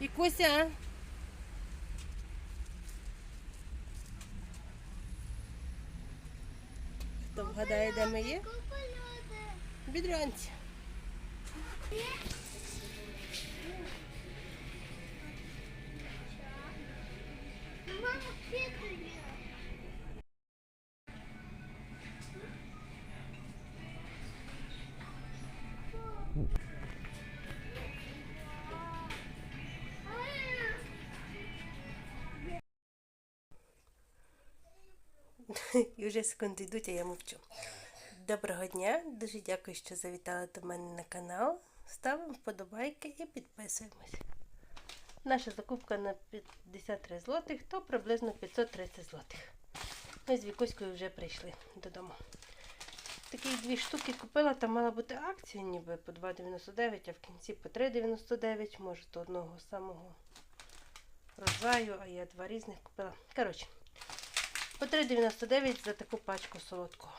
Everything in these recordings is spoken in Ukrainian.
Вікуся. Хто вгадає, де ми є? Бідрянці. І вже секунди йдуть, а я мовчу. Доброго дня, дуже дякую, що завітали до мене на канал. Ставимо вподобайки і підписуємось. Наша закупка на 53 злотих, то приблизно 530 злотих. Ми з Вікуською вже прийшли додому. Такі дві штуки купила, там мала бути акція ніби по 2,99, а в кінці по 3,99, може то одного самого розваю, а я два різних купила. Коротше, по 3,99 за таку пачку солодкого.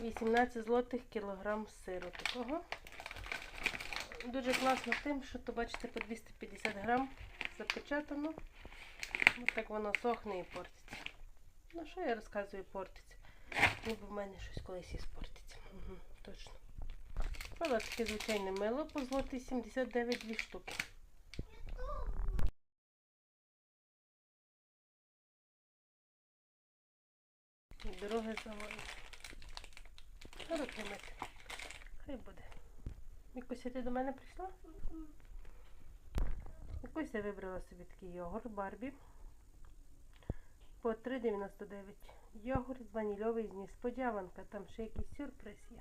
18 злотих кілограм сиру такого. Дуже класно тим, що то бачите по 250 грам запечатано. Ось так воно сохне і портиться. Ну що я розказую, портиться. Ніби в мене щось колись і спортиться. Угу, точно. Купила таке звичайне мило по злоті 79 дві штуки. Дороги заводять. Руки мити. Хай буде. Мікуся, ти до мене прийшла? Мікуся вибрала собі такий йогурт Барбі. По 3,99. Йогурт ванільовий з несподіванка. Там ще якийсь сюрприз є.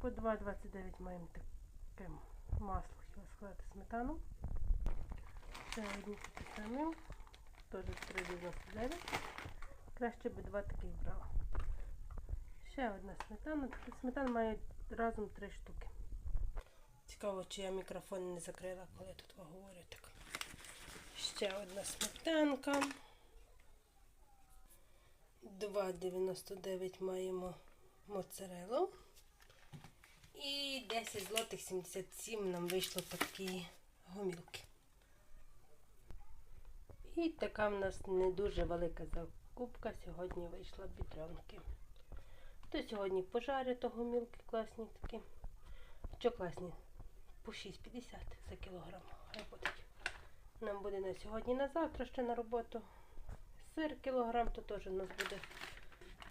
По 2,29 маємо таке масло, хотіла сказати, сметану. Це одні такі самі. Теж 3,99. Краще би два таких брала. Ще одна сметана. Сметан має разом три штуки. Цікаво, чи я мікрофон не закрила, коли тут говорю так. Ще одна сметанка. 2,99 маємо моцарелу. І 10 злотих 77 нам вийшло такі гомілки. І така в нас не дуже велика закупка. Сьогодні вийшла бідронки. То сьогодні пожарю того мілки класні такі. Що класні? По 6,50 за кілограм. Хай будуть. Нам буде на сьогодні, на завтра ще на роботу. Сир кілограм, то теж у нас буде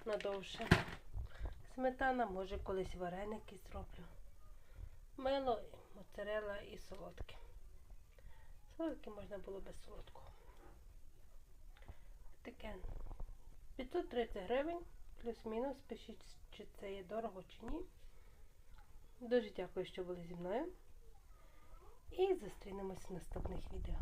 надовше. Сметана, може колись вареники зроблю. Мило, моцарела і солодке. Солодке можна було без солодкого. Таке 530 гривень, плюс-мінус. Пишіть, чи це є дорого чи ні. Дуже дякую, що були зі мною. І зустрінемось в наступних відео.